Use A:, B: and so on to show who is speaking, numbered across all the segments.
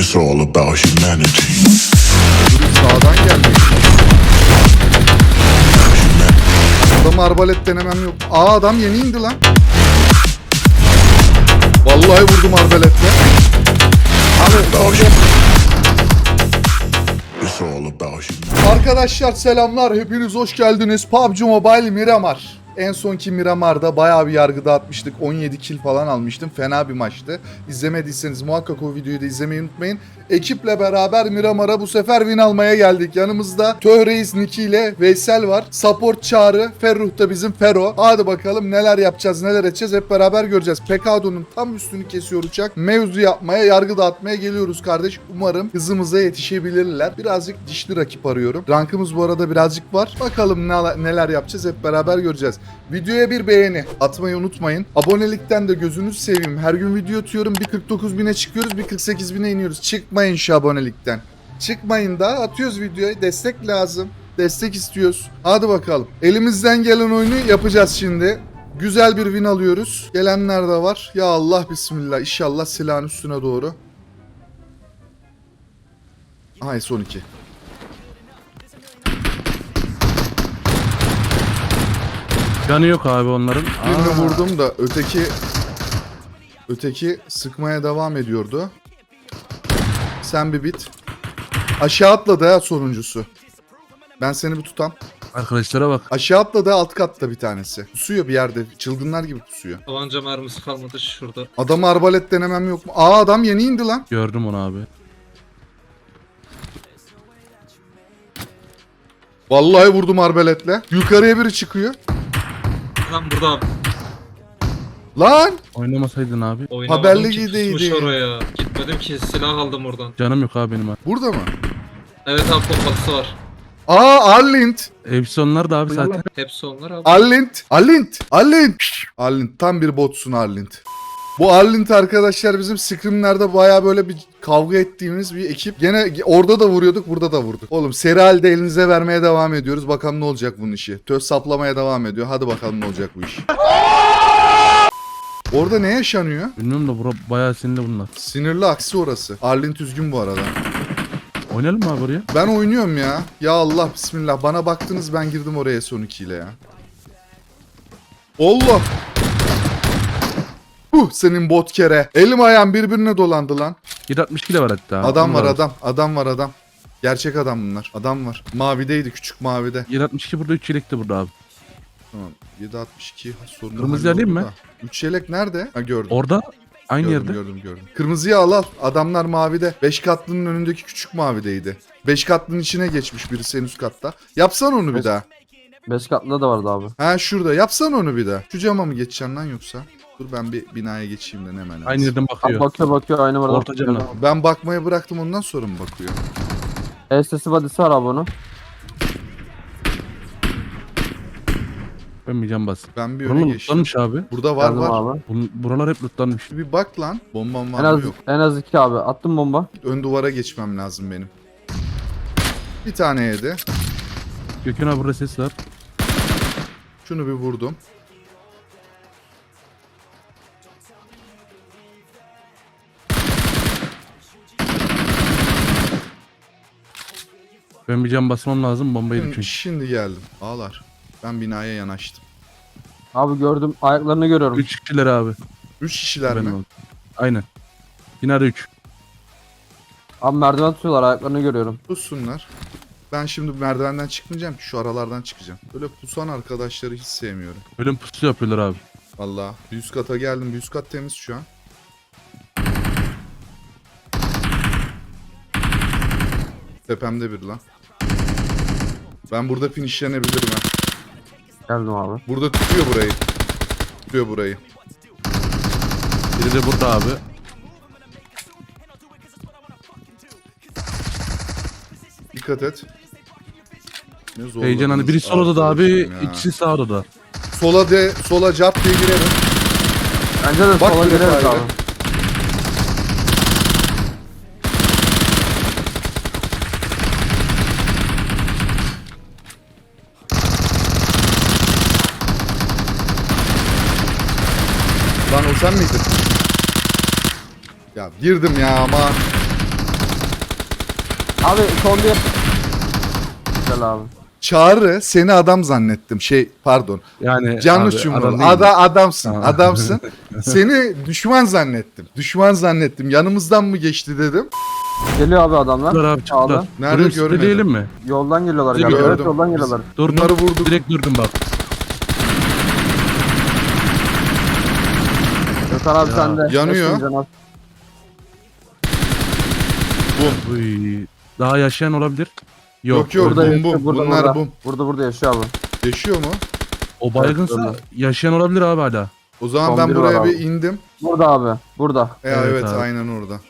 A: It's all about humanity.
B: Sağdan geldi. Adam arbalet denemem yok. Aa adam yeni indi lan. Vallahi vurdum arbaletle.
A: It's all about humanity.
B: Arkadaşlar selamlar. Hepiniz hoş geldiniz. PUBG Mobile Miramar. En sonki Miramar'da bayağı bir yargı dağıtmıştık. 17 kill falan almıştım. Fena bir maçtı. İzlemediyseniz muhakkak o videoyu da izlemeyi unutmayın. Ekiple beraber Miramar'a bu sefer win almaya geldik. Yanımızda Töhreis Niki ile Veysel var. Support Çağrı. Ferruh da bizim Fero. Hadi bakalım neler yapacağız neler edeceğiz hep beraber göreceğiz. Pekado'nun tam üstünü kesiyor uçak. Mevzu yapmaya, yargı dağıtmaya geliyoruz kardeş. Umarım hızımıza yetişebilirler. Birazcık dişli rakip arıyorum. Rankımız bu arada birazcık var. Bakalım ne- neler yapacağız hep beraber göreceğiz. Videoya bir beğeni atmayı unutmayın. Abonelikten de gözünüz seveyim. Her gün video atıyorum. Bir 49 bine çıkıyoruz, bir 48 bine iniyoruz. Çıkmayın şu abonelikten. Çıkmayın da atıyoruz videoyu. Destek lazım. Destek istiyoruz. Hadi bakalım. Elimizden gelen oyunu yapacağız şimdi. Güzel bir win alıyoruz. Gelenler de var. Ya Allah bismillah. İnşallah silahın üstüne doğru. Ay son iki.
C: Canı yok abi onların.
B: Birini
C: Aa,
B: vurdum da öteki öteki sıkmaya devam ediyordu. Sen bir bit. Aşağı atladı ha sonuncusu. Ben seni bir tutam.
C: Arkadaşlara bak.
B: Aşağı atladı alt katta bir tanesi. Pusuyor bir yerde. Çılgınlar gibi pusuyor.
D: Tabanca mermisi kalmadı şurada.
B: Adam arbalet denemem yok mu? Aa adam yeni indi lan.
C: Gördüm onu abi.
B: Vallahi vurdum arbaletle. Yukarıya biri çıkıyor.
D: Lan burada abi.
B: Lan!
C: Oynamasaydın abi.
D: Oynamadım
B: Haberli
D: ki
B: gideydi.
D: pusmuş oraya. Gitmedim ki silah aldım oradan.
C: Canım yok abi benim abi.
B: Burada mı?
D: Evet abi pompalısı var.
B: Aa Arlint.
C: Hepsi onlar da abi zaten.
D: Hepsi onlar abi.
B: Arlint. Arlint. Arlint. Arlint. Tam bir botsun Arlint. Bu Arlint arkadaşlar bizim scrimlerde baya böyle bir kavga ettiğimiz bir ekip. Gene orada da vuruyorduk burada da vurduk. Oğlum seri halde elinize vermeye devam ediyoruz. Bakalım ne olacak bunun işi. Töz saplamaya devam ediyor. Hadi bakalım ne olacak bu iş. Orada ne yaşanıyor?
C: Bilmiyorum da bura bayağı sinirli bunlar.
B: Sinirli aksi orası. Arlint üzgün bu arada.
C: Oynayalım mı abi oraya?
B: Ben oynuyorum ya. Ya Allah bismillah. Bana baktınız ben girdim oraya son 2 ile ya. Allah. Huh senin bot kere. Elim ayağım birbirine dolandı lan.
C: 762 de var hatta.
B: Adam
C: Onlar
B: var adam. Adam var adam. Gerçek adam bunlar. Adam var. Mavideydi küçük mavide.
C: 762 burada 3 yelek de burada abi.
B: Tamam. 762 sorunu
C: Kırmızı alayım mı?
B: 3 yelek nerede? Ha gördüm.
C: Orada aynı
B: gördüm,
C: yerde.
B: gördüm gördüm. Kırmızıyı al al. Adamlar mavide. 5 katlının önündeki küçük mavideydi. 5 katlının içine geçmiş birisi en üst katta. Yapsan onu bir
E: Beş-
B: daha.
E: Beş katlı da vardı abi.
B: Ha şurada. Yapsan onu bir daha. Şu cama mı geçeceksin lan yoksa? Dur ben bir binaya geçeyim de hemen.
C: Aynı yerden
E: Abi
C: bakıyor.
E: bakıyor bakıyor aynı vardı.
C: Orta camdan.
B: Ben bakmaya bıraktım ondan sonra mı bakıyor?
E: El sesi body'si var abi onun.
C: Ben bir can bas.
B: Ben bir öne geçtim.
C: lootlanmış abi.
B: Burada var
E: Geldim
B: var.
E: abi.
C: Bun- buralar hep lootlanmış.
B: Bir bak lan. Bombam var
E: En
B: mı
E: az
B: yok.
E: en az iki abi. Attım bomba.
B: Ön duvara geçmem lazım benim. Bir tane yedi.
C: Gökhan abi burada ses var.
B: Şunu bir vurdum.
C: Ben bir can basmam lazım bombayı
B: Şimdi,
C: çünkü.
B: şimdi geldim. Ağlar. Ben binaya yanaştım.
E: Abi gördüm. Ayaklarını görüyorum.
C: 3 kişiler abi.
B: Üç kişiler
C: Ben
B: mi?
C: oldum. Aynen. Binada 3.
E: Abi merdiven tutuyorlar. Ayaklarını görüyorum.
B: Pussunlar. Ben şimdi merdivenden çıkmayacağım ki şu aralardan çıkacağım. Böyle pusan arkadaşları hiç sevmiyorum.
C: Ölüm pusu yapıyorlar abi.
B: Valla. Bir üst kata geldim. Bir üst kat temiz şu an. Tepemde bir lan. Ben burada finishlenebilirim ha.
E: Geldim abi.
B: Burada tutuyor burayı. Tutuyor burayı.
C: Biri de burada abi.
B: Dikkat et. Ne zorladınız
C: Heyecan hani biri sol odada abi,
B: arkadaşım ya.
C: ikisi sağ odada.
B: Sola de, sola cap diye girelim.
E: Bence de
B: Bak
E: sola
B: bir
E: gireriz abi.
B: Sen miydin? Ya girdim ya ama
E: Abi son bir. Güzel abi.
B: Çağrı seni adam zannettim. Şey pardon.
C: Yani
B: Canlı
C: mi?
B: Ada, adamsın.
C: Tamam.
B: Adamsın. seni düşman zannettim. Düşman zannettim. Yanımızdan mı geçti dedim.
E: Geliyor abi adamlar.
C: Dur abi çıktılar.
B: Nerede görmedim.
C: mi?
E: Yoldan geliyorlar galiba. Evet
B: gördüm.
E: yoldan geliyorlar.
C: Durdum.
B: Bunları vurduk.
C: Direkt durdum bak.
E: Gökhan abi
C: Ya.
E: sende.
B: Yanıyor.
E: Nasılsın Can abi?
C: Uy. Daha yaşayan olabilir. Yok.
B: Yok yok
E: Burada
B: bum bum.
E: burada,
B: Bunlar
E: burada.
B: bum.
E: Burada burada yaşıyor abi.
B: Yaşıyor mu?
C: O baygınsa
E: Evet,
C: yaşayan olabilir abi hala.
B: O zaman ben buraya
E: var
B: bir
E: abi.
B: indim.
E: Burada abi. Burada.
B: E, evet,
C: Evet abi.
B: aynen orada.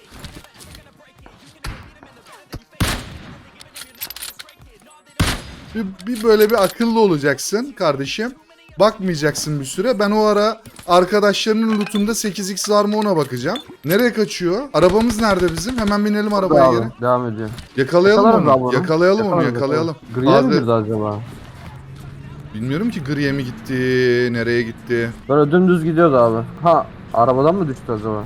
B: Bir, bir böyle bir akıllı olacaksın kardeşim. Bakmayacaksın bir süre. Ben o ara arkadaşlarının lootunda 8x var mı ona bakacağım. Nereye kaçıyor? Arabamız nerede bizim? Hemen binelim arabaya
E: abi.
B: geri.
E: Devam ediyor.
B: Yakalayalım
E: Yakalarız abi
B: onu.
E: onu.
B: Yakalayalım onu,
E: Yakalarız,
B: yakalayalım.
E: Griye mi girdi acaba?
B: Bilmiyorum ki griye mi gitti, nereye gitti.
E: Böyle dümdüz gidiyordu abi. Ha arabadan mı düştü acaba?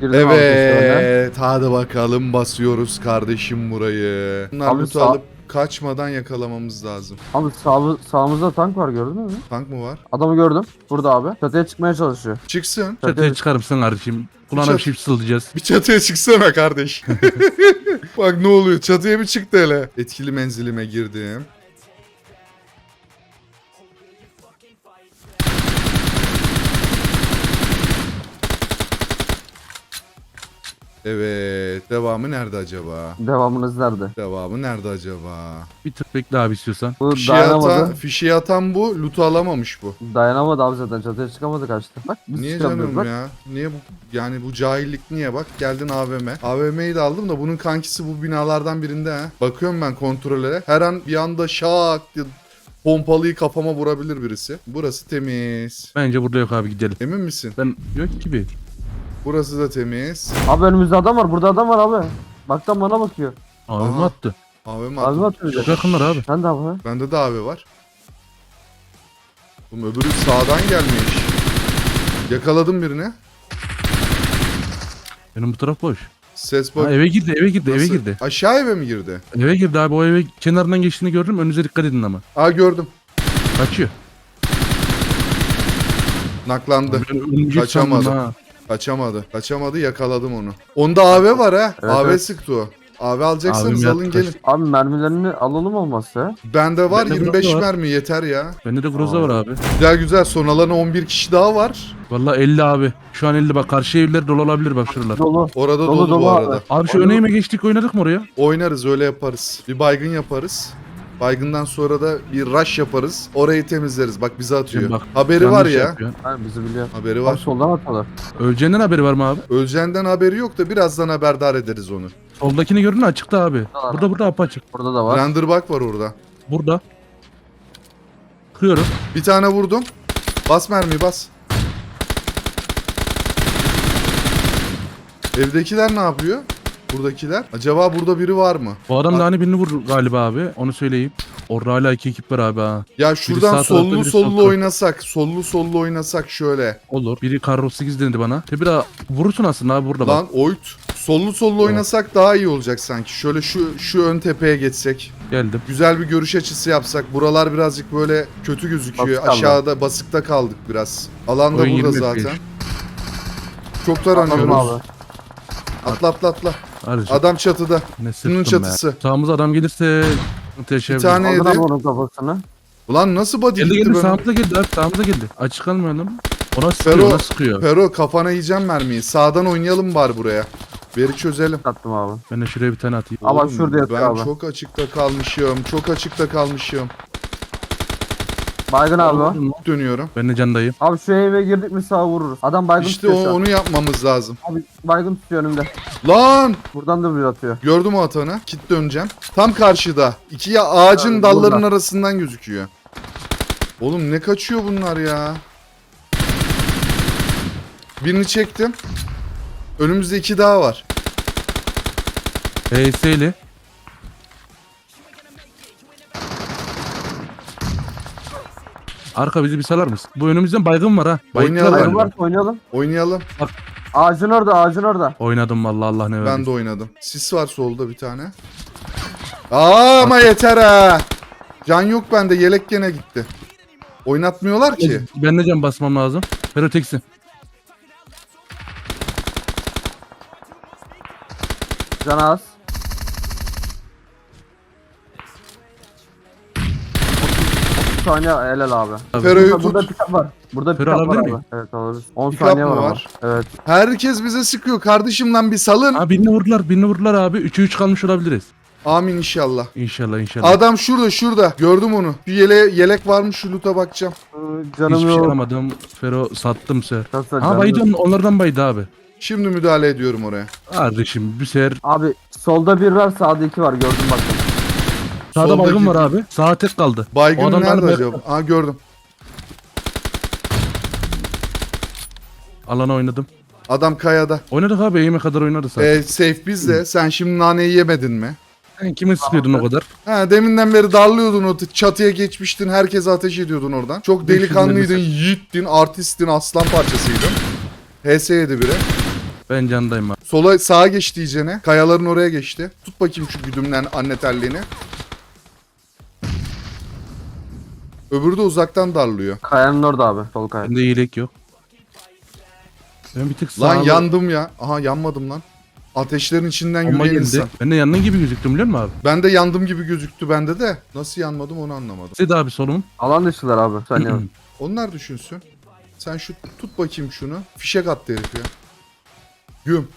E: Girdim abi peşlerine.
B: Evet, hadi bakalım basıyoruz kardeşim burayı. Bunlar
E: Abi
B: loot'u
E: sağ-
B: alıp kaçmadan yakalamamız lazım.
E: Abi sağ, sağımızda tank var gördün mü?
B: Tank mı var?
E: Adamı gördüm. Burada abi. Çatıya çıkmaya çalışıyor.
B: Çıksın.
C: Çatıya çıkar mısın kardeşim? Kulağına bir şey fısıldayacağız.
B: Bir çatıya çıksana kardeş. Bak ne oluyor çatıya bir çıktı hele. Etkili menzilime girdim. Evet. Devamı nerede acaba?
E: Devamınız nerede?
B: Devamı nerede acaba?
C: Bir tık bekle abi istiyorsan.
E: Bu
B: Fişeği atan,
E: dayanamadı.
B: fişeği atan bu. Loot'u alamamış bu.
E: Dayanamadı abi zaten çatıya çıkamadı kaçtı. Bak biz
B: Niye
E: çıkamıyoruz
B: canım
E: bak.
B: ya? Niye bu yani bu cahillik niye bak geldin AVM. AVM'yi de aldım da bunun kankisi bu binalardan birinde ha. Bakıyorum ben kontrollere. Her an bir anda şak diye pompalıyı kafama vurabilir birisi. Burası temiz.
C: Bence burada yok abi gidelim.
B: Emin misin?
C: Ben yok gibi.
B: Burası da temiz.
E: Abi önümüzde adam var. Burada adam var abi. Baktan bana bakıyor.
C: Abi
B: Aha.
C: mi attı?
B: AVM
E: Abi
B: attım.
E: atıyor.
C: Çok
E: bize.
C: yakınlar abi.
E: Sen de abi.
B: Bende de AV var. Oğlum öbürü sağdan gelmiş. Yakaladım birini.
C: Benim bu taraf boş.
B: Ses bak.
C: Ha, eve girdi eve girdi eve
B: Nasıl?
C: girdi.
B: Aşağı eve mi girdi?
C: Eve girdi abi o eve kenarından geçtiğini gördüm. Önünüze dikkat edin ama.
B: Aa gördüm.
C: Kaçıyor.
B: Naklandı.
C: Ben
B: Kaçamadı.
C: ha.
B: Kaçamadı. Kaçamadı yakaladım onu. Onda AV var ha.
E: Evet,
B: AV
E: evet.
B: sıktı o. AV alacaksanız
C: Abim
B: alın
C: yattı,
B: gelin.
E: Abi mermilerini alalım olmazsa.
B: Bende var
C: Bende
B: 25
C: burada var.
B: mermi yeter ya.
C: Bende de groza var abi.
B: Güzel güzel son alana 11 kişi daha var.
C: Vallahi 50 abi. Şu an 50 bak karşı evler dolu olabilir bak şuralar.
E: Dolu.
B: Orada
E: Dolu,
B: dolu,
E: dolu
B: bu
E: abi.
B: arada.
C: Abi şu
E: Oynadık.
C: öneğime geçtik oynadık mı oraya?
B: Oynarız öyle yaparız. Bir baygın yaparız. Baygından sonra da bir rush yaparız. Orayı temizleriz. Bak bize atıyor.
C: Bak,
B: Haberi
C: Yanlış
B: var ya.
C: yapıyor.
E: Bizi biliyor.
B: Haberi var.
E: soldan atıyorlar.
C: Öleceğinden haberi var mı abi?
B: Öleceğinden haberi yok da birazdan haberdar ederiz onu.
C: Soldakini gördün mü açıkta abi.
E: Tamam.
C: Burada burada apaçık.
E: Burada da var.
B: Renderbug var orada.
C: Burada. Kırıyorum.
B: Bir tane vurdum. Bas mermi bas. Evdekiler ne yapıyor? Buradakiler. Acaba burada biri var mı?
C: Bu adam da hani birini vur galiba abi. Onu söyleyeyim. Orada hala iki ekip var abi ha.
B: Ya
C: sağ
B: şuradan
C: tarafta,
B: sollu
C: biri sol
B: sollu
C: tarafta.
B: oynasak. Sollu sollu oynasak şöyle.
C: Olur. Biri Kar 8 denedi bana. Te bir daha vurursun aslında abi burada bak.
B: Lan oyt. Sollu sollu oynasak daha iyi olacak sanki. Şöyle şu şu ön tepeye geçsek.
C: Geldim.
B: Güzel bir görüş açısı yapsak. Buralar birazcık böyle kötü gözüküyor.
E: Basık kaldı.
B: Aşağıda basıkta kaldık biraz. Alan da
C: Oyun
B: burada
C: 20
B: zaten.
C: FPS.
B: Çok taranıyoruz.
E: abi.
B: Atla atla atla.
C: Hadi
B: Adam çatıda.
C: ne
B: şunun
C: sırtım
B: çatısı.
C: Be. Sağımıza adam gelirse teşebbüs.
B: Bir tane-
E: Aldın onun kafasını.
B: Ulan nasıl body
C: Geldi
B: gitti
C: geldi
B: böyle?
C: sağımıza geldi abi sağımıza geldi. Açık kalmayalım. Ona sıkıyor
B: Fero-
C: ona sıkıyor.
B: Pero kafana yiyeceğim mermiyi. Sağdan oynayalım bari buraya. Veri çözelim.
E: Attım abi.
C: Ben de şuraya bir tane atayım.
E: Ama şurada yatıyor
B: Ben
E: abi.
B: çok açıkta kalmışım. Çok açıkta kalmışım.
E: Baygın abi o.
B: Dönüyorum.
C: Ben de candayım.
E: Abi şu eve girdik mi sağa vururuz. Adam baygın
B: İşte
E: tutuyor
B: o,
E: şu an.
B: onu yapmamız lazım.
E: Abi baygın tutuyor önümde.
B: Lan!
E: Buradan da bir atıyor.
B: Gördüm o atanı. Kit döneceğim. Tam karşıda. İki ya ağacın
E: Evet,
B: dalların
E: burada.
B: arasından gözüküyor. Oğlum ne kaçıyor bunlar ya? Birini çektim. Önümüzde iki daha var.
C: HS'li. Arka bizi bir salar mısın? Bu önümüzden baygın var ha.
B: Oynayalım.
E: Baygın varsa oynayalım.
B: Oynayalım.
E: Ağacın orada ağacın orada.
C: Oynadım vallahi Allah ne
B: Ben
C: verdi.
B: de oynadım. Sis var solda bir tane. Aa ama yeter ha. Can yok bende. Yelek gene gitti. Oynatmıyorlar ki.
C: Ben de can basmam lazım. Fero teksin.
E: Can az. Saniye helal abi.
C: Abi.
B: Fero'yu
E: Burada, burada
B: tut.
E: pick-up var. Burada pick-up var
C: alabilir
E: abi.
C: miyim?
E: Evet alırız. 10
B: Pick-up
E: saniye var,
B: var?
E: ama. Evet.
B: Herkes bize sıkıyor. Kardeşim lan bir salın.
C: Ha birini vurdular birini vurdular abi. 3'e 3 kalmış olabiliriz.
B: Amin inşallah.
C: İnşallah inşallah.
B: Adam şurada şurada. Gördüm onu. Şu yele, yelek varmış şu loot'a bakacağım.
E: Ee, Canım
C: Hiçbir şey
E: yok.
C: alamadım. Fero sattım ser.
E: Nasıl
C: Ha baydı onlardan baydı abi.
B: Şimdi müdahale ediyorum oraya.
C: Kardeşim bir sefer
E: Abi solda bir var sağda iki var gördüm bak.
C: Sağda
B: Soldaki-
C: baygın var abi. Sağa tek kaldı. O
B: Baygın
C: adamlar
B: nerede
C: ben-
B: acaba? Aa gördüm.
C: Alana oynadım.
B: Adam kayada.
C: Oynadık abi eğime kadar oynadık zaten.
B: Ee, safe bizde. Sen şimdi naneyi yemedin mi?
C: Sen kime sıkıyordun o kadar?
B: Ha deminden beri darlıyordun o t- çatıya geçmiştin. Herkese ateş ediyordun oradan. Çok delikanlıydın, yiğittin, artistin, aslan parçasıydın. HS yedi biri.
C: Ben candayım abi.
B: Sola sağa geçti iyicene. Kayaların oraya geçti. Tut bakayım şu güdümlen anne terliğini. Öbürü de uzaktan darlıyor.
E: Kayanın orada abi sol kaya.
C: Bende yelek yok. Ben bir tık sağa
B: Lan yandım ya. Aha yanmadım lan. Ateşlerin içinden
C: Bomba
B: yürüyen insan.
C: Ben de yanına gibi gözüktüm biliyor musun abi?
B: Ben de yandım gibi gözüktü bende de. Nasıl yanmadım onu anlamadım.
C: Size abi solum.
E: Alan dışılar abi. Saniye var.
B: Onlar düşünsün. Sen şu tut bakayım şunu. Fişek attı herif ya. Güm.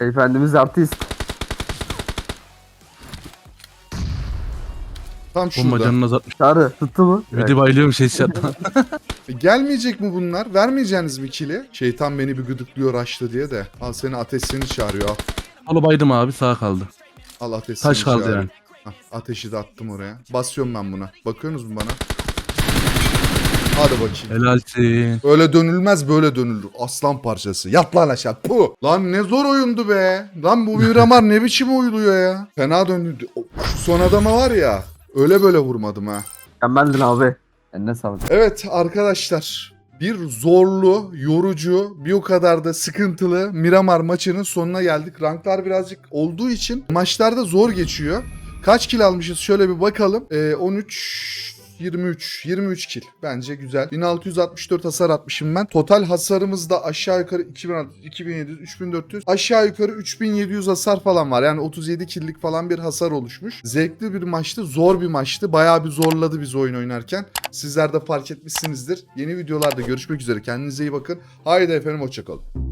E: Efendimiz artist.
B: Tam
C: Bomba
B: şurada.
C: canını azaltmış.
E: Çağrı tuttu mu?
C: Bir de bayılıyorum şey yapma.
B: E, Gelmeyecek mi bunlar? Vermeyeceğiniz mi kili? Şeytan beni bir gıdıklıyor açtı diye de. Al seni ateş seni çağırıyor al.
C: Solu baydım abi sağ kaldı.
B: Al ateş
C: Taş kaldı
B: çağırıyor.
C: yani.
B: Hah, ateşi de attım oraya. Basıyorum ben buna. Bakıyorsunuz mu bana? Hadi bakayım.
C: Helalsin.
B: Öyle dönülmez böyle dönülür. Aslan parçası. Yat lan aşağı. Puh. Lan ne zor oyundu be. Lan bu Miramar ne biçim oyuluyor ya. Fena döndü. Şu son adama var ya. Öyle böyle vurmadım ha.
E: Mükemmeldin abi. Eline sağlık.
B: Evet arkadaşlar. Bir zorlu, yorucu, bir o kadar da sıkıntılı Miramar maçının sonuna geldik. Ranklar birazcık olduğu için maçlarda zor geçiyor. Kaç kill almışız şöyle bir bakalım. Ee, 13 23 23 kill. Bence güzel. 1664 hasar atmışım ben. Total hasarımız da aşağı yukarı 2600, 2700, 3400. Aşağı yukarı 3700 hasar falan var. Yani 37 kill'lik falan bir hasar oluşmuş. Zevkli bir maçtı. Zor bir maçtı. Bayağı bir zorladı biz oyun oynarken. Sizler de fark etmişsinizdir. Yeni videolarda görüşmek üzere. Kendinize iyi bakın. Haydi efendim hoşçakalın.